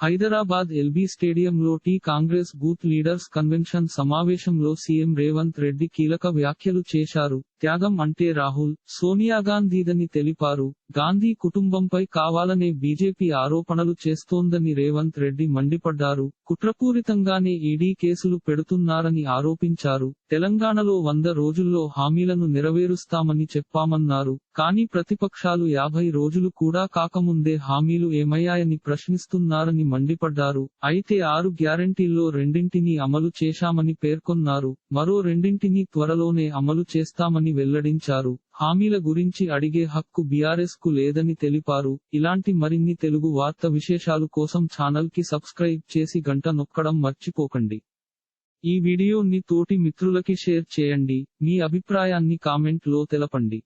Hyderabad LB స్టేడియంలో T Congress booth leaders convention సమావేశంలో CM Revanth Reddy కీలక వ్యాఖ్యలు చేశారు. త్యాగం అంటే రాహుల్ సోనియా గాంధీదని తెలిపారు. గాంధీ కుటుంబంపై కావాలనే బీజేపీ ఆరోపణలు చేస్తోందని రేవంత్ రెడ్డి మండిపడ్డారు. కుట్రపూరితంగానే ఈడీ కేసులు పెడుతున్నారని ఆరోపించారు. తెలంగాణలో వంద రోజుల్లో హామీలను నెరవేరుస్తామని చెప్పామన్నారు. కానీ ప్రతిపక్షాలు యాభై రోజులు కూడా కాకముందే హామీలు ఏమయ్యాయని ప్రశ్నిస్తున్నారని మండిపడ్డారు. అయితే ఆరు గ్యారంటీల్లో రెండింటినీ అమలు చేశామని పేర్కొన్నారు. మరో రెండింటినీ త్వరలోనే అమలు చేస్తామని వెల్లడించారు. హామీల గురించి అడిగే హక్కు బీఆర్ఎస్కు లేదని తెలిపారు. ఇలాంటి మరిన్ని తెలుగు వార్త విశేషాలు కోసం ఛానల్కి సబ్స్క్రైబ్ చేసి గంట నొక్కడం మర్చిపోకండి. ఈ వీడియోని తోటి మిత్రులకి షేర్ చేయండి. మీ అభిప్రాయాన్ని కామెంట్లో తెలపండి.